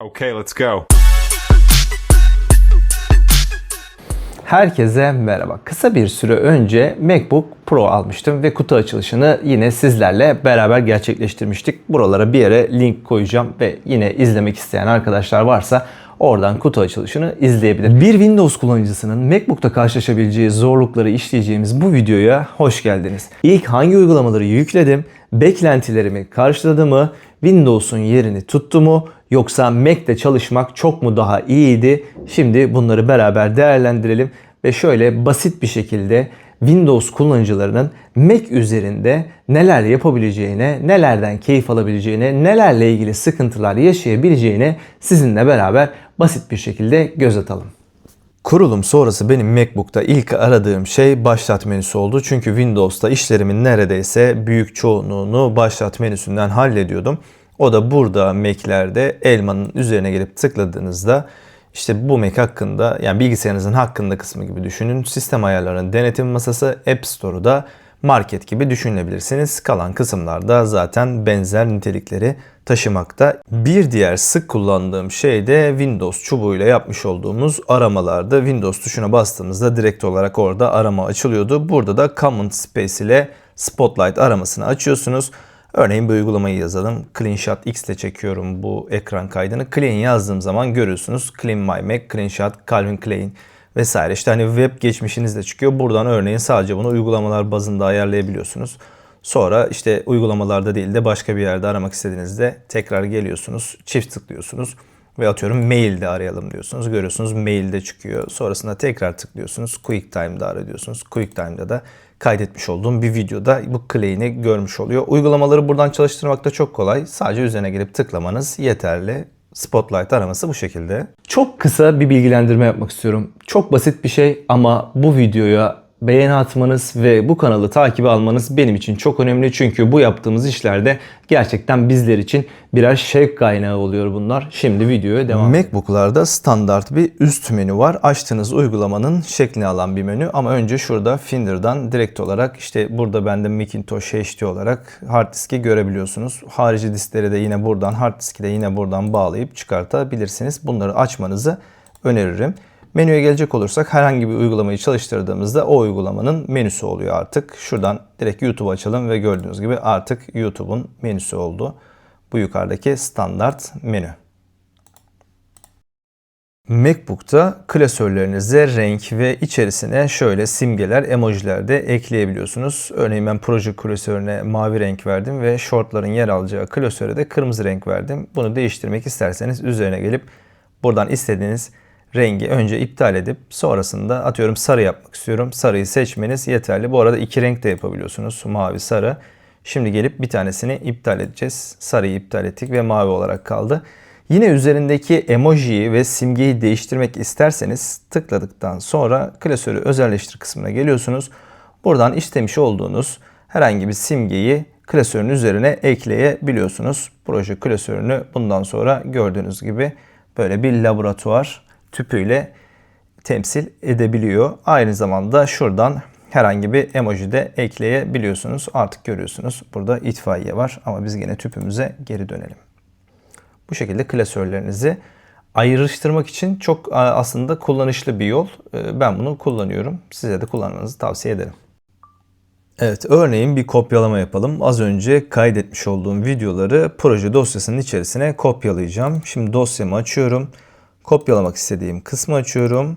Okay, let's go. Herkese merhaba. Kısa bir süre önce MacBook Pro almıştım ve kutu açılışını yine sizlerle beraber gerçekleştirmiştik. Buralara bir yere link koyacağım ve yine izlemek isteyen arkadaşlar varsa oradan kutu açılışını izleyebilir. Bir Windows kullanıcısının MacBook'ta karşılaşabileceği zorlukları işleyeceğimiz bu videoya hoş geldiniz. İlk hangi uygulamaları yükledim, beklentilerimi karşıladı mı, Windows'un yerini tuttu mu yoksa Mac'te çalışmak çok mu daha iyiydi? Şimdi bunları beraber değerlendirelim ve şöyle basit bir şekilde Windows kullanıcılarının Mac üzerinde neler yapabileceğine, nelerden keyif alabileceğine, nelerle ilgili sıkıntılar yaşayabileceğine sizinle beraber basit bir şekilde göz atalım. Kurulum sonrası benim MacBook'ta ilk aradığım şey başlat menüsü oldu. Çünkü Windows'ta işlerimin neredeyse büyük çoğunluğunu başlat menüsünden hallediyordum. O da burada Mac'lerde elmanın üzerine gelip tıkladığınızda işte bu Mac hakkında yani bilgisayarınızın hakkında kısmı gibi düşünün. Sistem ayarlarının denetim masası App Store'u da market gibi düşünebilirsiniz. Kalan kısımlarda zaten benzer nitelikleri taşımakta. Bir diğer sık kullandığım şey de Windows çubuğuyla yapmış olduğumuz aramalarda Windows tuşuna bastığımızda direkt olarak orada arama açılıyordu. Burada da Command Space ile Spotlight aramasını açıyorsunuz. Örneğin bir uygulamayı yazalım. CleanShot X ile çekiyorum bu ekran kaydını. Clean yazdığım zaman görüyorsunuz. Clean My Mac, CleanShot, Calvin Klein vesaire. İşte hani web geçmişiniz de çıkıyor. Buradan örneğin sadece bunu uygulamalar bazında ayarlayabiliyorsunuz. Sonra işte uygulamalarda değil de başka bir yerde aramak istediğinizde tekrar geliyorsunuz. Çift tıklıyorsunuz ve atıyorum mailde arayalım diyorsunuz. Görüyorsunuz mailde çıkıyor. Sonrasında tekrar tıklıyorsunuz. QuickTime'da ara diyorsunuz. QuickTime'da da kaydetmiş olduğum bir videoda bu clay'ini görmüş oluyor. Uygulamaları buradan çalıştırmak da çok kolay. Sadece üzerine gelip tıklamanız yeterli. Spotlight araması bu şekilde. Çok kısa bir bilgilendirme yapmak istiyorum. Çok basit bir şey ama bu videoya beğeni atmanız ve bu kanalı takip almanız benim için çok önemli. Çünkü bu yaptığımız işlerde gerçekten bizler için birer şevk kaynağı oluyor bunlar. Şimdi videoya devam Macbook'larda standart bir üst menü var. Açtığınız uygulamanın şeklini alan bir menü ama önce şurada Finder'dan direkt olarak işte burada bende Macintosh HD olarak hard diski görebiliyorsunuz. Harici diskleri de yine buradan hard diski de yine buradan bağlayıp çıkartabilirsiniz. Bunları açmanızı öneririm. Menüye gelecek olursak herhangi bir uygulamayı çalıştırdığımızda o uygulamanın menüsü oluyor artık. Şuradan direkt YouTube açalım ve gördüğünüz gibi artık YouTube'un menüsü oldu. Bu yukarıdaki standart menü. MacBook'ta klasörlerinize renk ve içerisine şöyle simgeler, emojiler de ekleyebiliyorsunuz. Örneğin ben proje klasörüne mavi renk verdim ve shortların yer alacağı klasöre de kırmızı renk verdim. Bunu değiştirmek isterseniz üzerine gelip buradan istediğiniz rengi önce iptal edip sonrasında atıyorum sarı yapmak istiyorum. Sarıyı seçmeniz yeterli. Bu arada iki renk de yapabiliyorsunuz. Mavi, sarı. Şimdi gelip bir tanesini iptal edeceğiz. Sarıyı iptal ettik ve mavi olarak kaldı. Yine üzerindeki emojiyi ve simgeyi değiştirmek isterseniz tıkladıktan sonra klasörü özelleştir kısmına geliyorsunuz. Buradan istemiş olduğunuz herhangi bir simgeyi klasörün üzerine ekleyebiliyorsunuz. Proje klasörünü bundan sonra gördüğünüz gibi böyle bir laboratuvar tüpüyle temsil edebiliyor. Aynı zamanda şuradan herhangi bir emoji de ekleyebiliyorsunuz. Artık görüyorsunuz burada itfaiye var ama biz yine tüpümüze geri dönelim. Bu şekilde klasörlerinizi ayrıştırmak için çok aslında kullanışlı bir yol. Ben bunu kullanıyorum. Size de kullanmanızı tavsiye ederim. Evet, örneğin bir kopyalama yapalım. Az önce kaydetmiş olduğum videoları proje dosyasının içerisine kopyalayacağım. Şimdi dosyamı açıyorum kopyalamak istediğim kısmı açıyorum.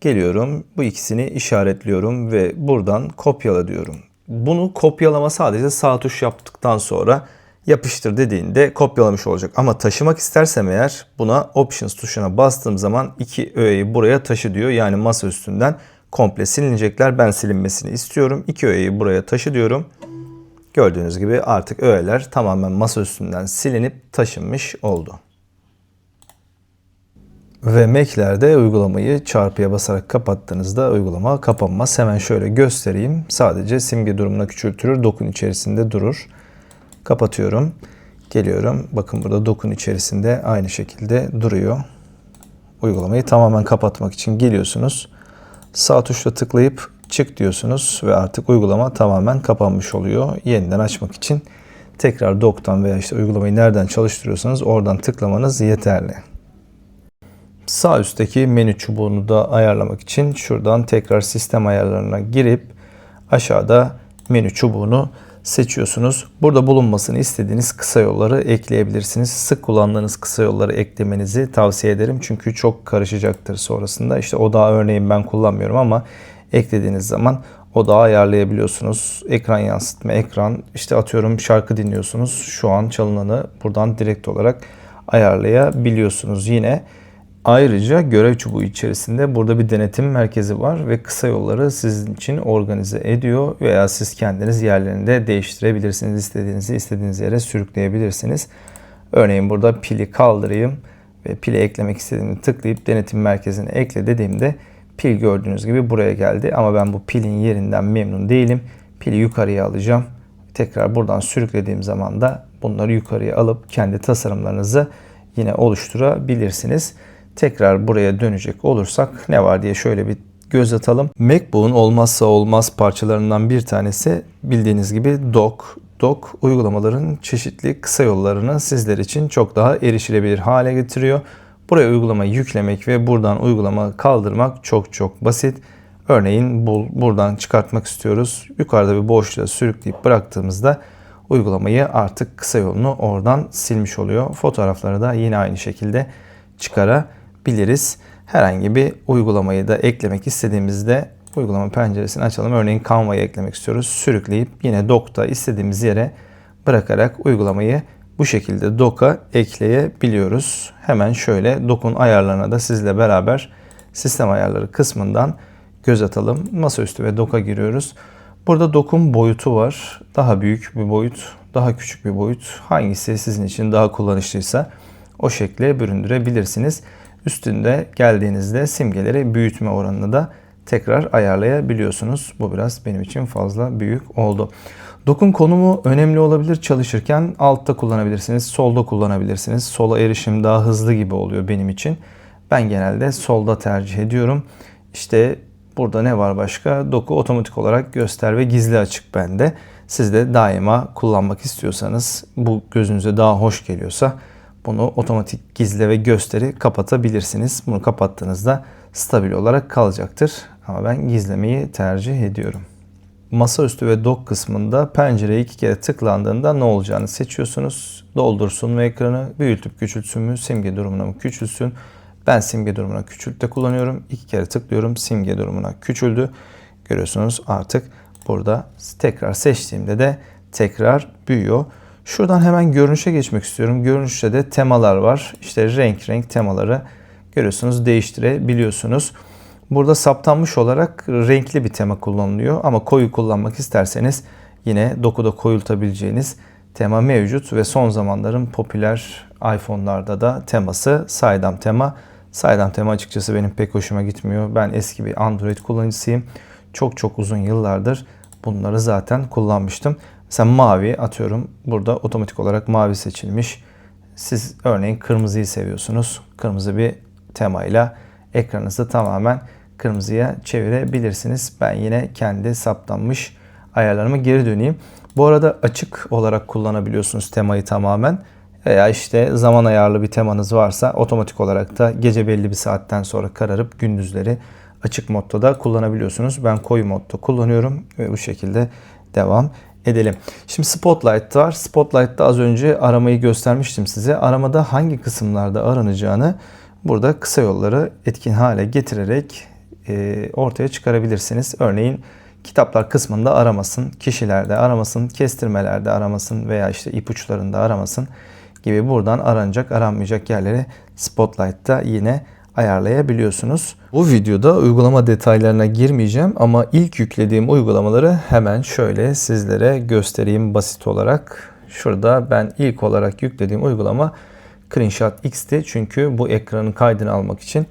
Geliyorum bu ikisini işaretliyorum ve buradan kopyala diyorum. Bunu kopyalama sadece sağ tuş yaptıktan sonra yapıştır dediğinde kopyalamış olacak. Ama taşımak istersem eğer buna Options tuşuna bastığım zaman iki öğeyi buraya taşı diyor. Yani masa üstünden komple silinecekler. Ben silinmesini istiyorum. İki öğeyi buraya taşı diyorum. Gördüğünüz gibi artık öğeler tamamen masa üstünden silinip taşınmış oldu. Ve Mac'lerde uygulamayı çarpıya basarak kapattığınızda uygulama kapanmaz. Hemen şöyle göstereyim. Sadece simge durumuna küçültülür. Dokun içerisinde durur. Kapatıyorum. Geliyorum. Bakın burada dokun içerisinde aynı şekilde duruyor. Uygulamayı tamamen kapatmak için geliyorsunuz. Sağ tuşla tıklayıp çık diyorsunuz ve artık uygulama tamamen kapanmış oluyor. Yeniden açmak için tekrar doktan veya işte uygulamayı nereden çalıştırıyorsanız oradan tıklamanız yeterli. Sağ üstteki menü çubuğunu da ayarlamak için şuradan tekrar sistem ayarlarına girip aşağıda menü çubuğunu seçiyorsunuz. Burada bulunmasını istediğiniz kısa yolları ekleyebilirsiniz. Sık kullandığınız kısa yolları eklemenizi tavsiye ederim. Çünkü çok karışacaktır sonrasında. İşte odağı örneğin ben kullanmıyorum ama eklediğiniz zaman odağı ayarlayabiliyorsunuz. Ekran yansıtma, ekran işte atıyorum şarkı dinliyorsunuz. Şu an çalınanı buradan direkt olarak ayarlayabiliyorsunuz. Yine Ayrıca görev çubuğu içerisinde burada bir denetim merkezi var ve kısa yolları sizin için organize ediyor veya siz kendiniz yerlerinde değiştirebilirsiniz. İstediğinizi istediğiniz yere sürükleyebilirsiniz. Örneğin burada pili kaldırayım ve pili eklemek istediğimi tıklayıp denetim merkezine ekle dediğimde pil gördüğünüz gibi buraya geldi. Ama ben bu pilin yerinden memnun değilim. Pili yukarıya alacağım. Tekrar buradan sürüklediğim zaman da bunları yukarıya alıp kendi tasarımlarınızı yine oluşturabilirsiniz. Tekrar buraya dönecek olursak ne var diye şöyle bir göz atalım. MacBook'un olmazsa olmaz parçalarından bir tanesi bildiğiniz gibi dock. Dock uygulamaların çeşitli kısa yollarını sizler için çok daha erişilebilir hale getiriyor. Buraya uygulamayı yüklemek ve buradan uygulama kaldırmak çok çok basit. Örneğin bul, buradan çıkartmak istiyoruz. Yukarıda bir boşluğa sürükleyip bıraktığımızda uygulamayı artık kısa yolunu oradan silmiş oluyor. Fotoğrafları da yine aynı şekilde çıkarabilirsiniz biliriz. Herhangi bir uygulamayı da eklemek istediğimizde uygulama penceresini açalım. Örneğin Canva'yı eklemek istiyoruz. Sürükleyip yine Doc'ta istediğimiz yere bırakarak uygulamayı bu şekilde Doc'a ekleyebiliyoruz. Hemen şöyle Doc'un ayarlarına da sizle beraber sistem ayarları kısmından göz atalım. Masaüstü ve Doc'a giriyoruz. Burada Doc'un boyutu var. Daha büyük bir boyut, daha küçük bir boyut. Hangisi sizin için daha kullanışlıysa o şekle büründürebilirsiniz. Üstünde geldiğinizde simgeleri büyütme oranını da tekrar ayarlayabiliyorsunuz. Bu biraz benim için fazla büyük oldu. Dokun konumu önemli olabilir çalışırken altta kullanabilirsiniz, solda kullanabilirsiniz. Sola erişim daha hızlı gibi oluyor benim için. Ben genelde solda tercih ediyorum. İşte burada ne var başka? Doku otomatik olarak göster ve gizli açık bende. Siz de daima kullanmak istiyorsanız bu gözünüze daha hoş geliyorsa bunu otomatik gizle ve gösteri kapatabilirsiniz. Bunu kapattığınızda stabil olarak kalacaktır. Ama ben gizlemeyi tercih ediyorum. Masaüstü ve dock kısmında pencereye iki kere tıklandığında ne olacağını seçiyorsunuz. Doldursun mu ekranı, büyütüp küçültsün mü, simge durumuna mı küçülsün. Ben simge durumuna küçült de kullanıyorum. İki kere tıklıyorum, simge durumuna küçüldü. Görüyorsunuz artık burada tekrar seçtiğimde de tekrar büyüyor. Şuradan hemen görünüşe geçmek istiyorum. Görünüşte de temalar var. İşte renk renk temaları görüyorsunuz değiştirebiliyorsunuz. Burada saptanmış olarak renkli bir tema kullanılıyor ama koyu kullanmak isterseniz yine dokuda koyultabileceğiniz tema mevcut ve son zamanların popüler iPhone'larda da teması saydam tema. Saydam tema açıkçası benim pek hoşuma gitmiyor. Ben eski bir Android kullanıcısıyım. Çok çok uzun yıllardır bunları zaten kullanmıştım. Mesela mavi atıyorum burada otomatik olarak mavi seçilmiş. Siz örneğin kırmızıyı seviyorsunuz. Kırmızı bir temayla ekranınızı tamamen kırmızıya çevirebilirsiniz. Ben yine kendi saptanmış ayarlarıma geri döneyim. Bu arada açık olarak kullanabiliyorsunuz temayı tamamen. Veya işte zaman ayarlı bir temanız varsa otomatik olarak da gece belli bir saatten sonra kararıp gündüzleri açık modda da kullanabiliyorsunuz. Ben koyu modda kullanıyorum ve bu şekilde devam edelim. Şimdi Spotlight var. Spotlight'ta az önce aramayı göstermiştim size. Aramada hangi kısımlarda aranacağını burada kısa yolları etkin hale getirerek e, ortaya çıkarabilirsiniz. Örneğin kitaplar kısmında aramasın, kişilerde aramasın, kestirmelerde aramasın veya işte ipuçlarında aramasın gibi buradan aranacak, aranmayacak yerleri Spotlight'ta yine ayarlayabiliyorsunuz. Bu videoda uygulama detaylarına girmeyeceğim ama ilk yüklediğim uygulamaları hemen şöyle sizlere göstereyim basit olarak. Şurada ben ilk olarak yüklediğim uygulama Screenshot X'ti. Çünkü bu ekranın kaydını almak için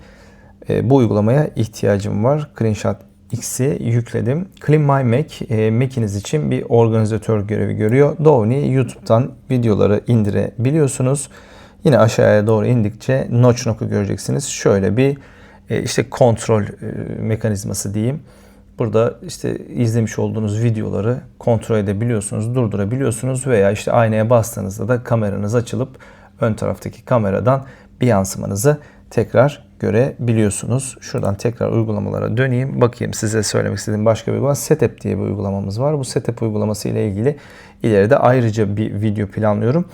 e, bu uygulamaya ihtiyacım var. Screenshot X'i yükledim. Clean My Mac, e, Mac'iniz için bir organizatör görevi görüyor. Dovni YouTube'dan videoları indirebiliyorsunuz. Yine aşağıya doğru indikçe notch knock'u göreceksiniz. Şöyle bir e, işte kontrol e, mekanizması diyeyim. Burada işte izlemiş olduğunuz videoları kontrol edebiliyorsunuz, durdurabiliyorsunuz veya işte aynaya bastığınızda da kameranız açılıp ön taraftaki kameradan bir yansımanızı tekrar görebiliyorsunuz. Şuradan tekrar uygulamalara döneyim. Bakayım size söylemek istediğim başka bir uygulama. Setup diye bir uygulamamız var. Bu Setup uygulaması ile ilgili ileride ayrıca bir video planlıyorum.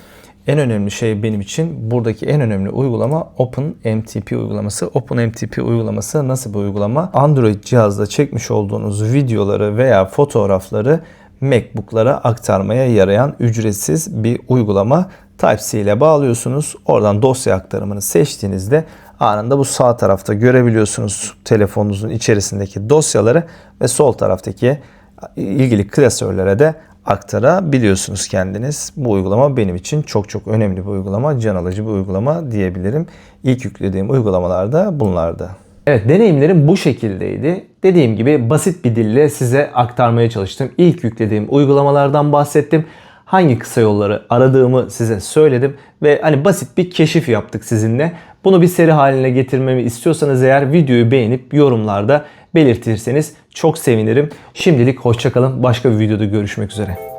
En önemli şey benim için buradaki en önemli uygulama OpenMTP uygulaması. OpenMTP uygulaması nasıl bir uygulama? Android cihazda çekmiş olduğunuz videoları veya fotoğrafları MacBook'lara aktarmaya yarayan ücretsiz bir uygulama. Type-C ile bağlıyorsunuz. Oradan dosya aktarımını seçtiğinizde anında bu sağ tarafta görebiliyorsunuz telefonunuzun içerisindeki dosyaları ve sol taraftaki ilgili klasörlere de aktarabiliyorsunuz kendiniz. Bu uygulama benim için çok çok önemli bir uygulama, can alıcı bir uygulama diyebilirim. İlk yüklediğim uygulamalarda bunlardı. Evet deneyimlerim bu şekildeydi. Dediğim gibi basit bir dille size aktarmaya çalıştım. İlk yüklediğim uygulamalardan bahsettim. Hangi kısa yolları aradığımı size söyledim ve hani basit bir keşif yaptık sizinle. Bunu bir seri haline getirmemi istiyorsanız eğer videoyu beğenip yorumlarda belirtirseniz çok sevinirim. Şimdilik hoşçakalın. Başka bir videoda görüşmek üzere.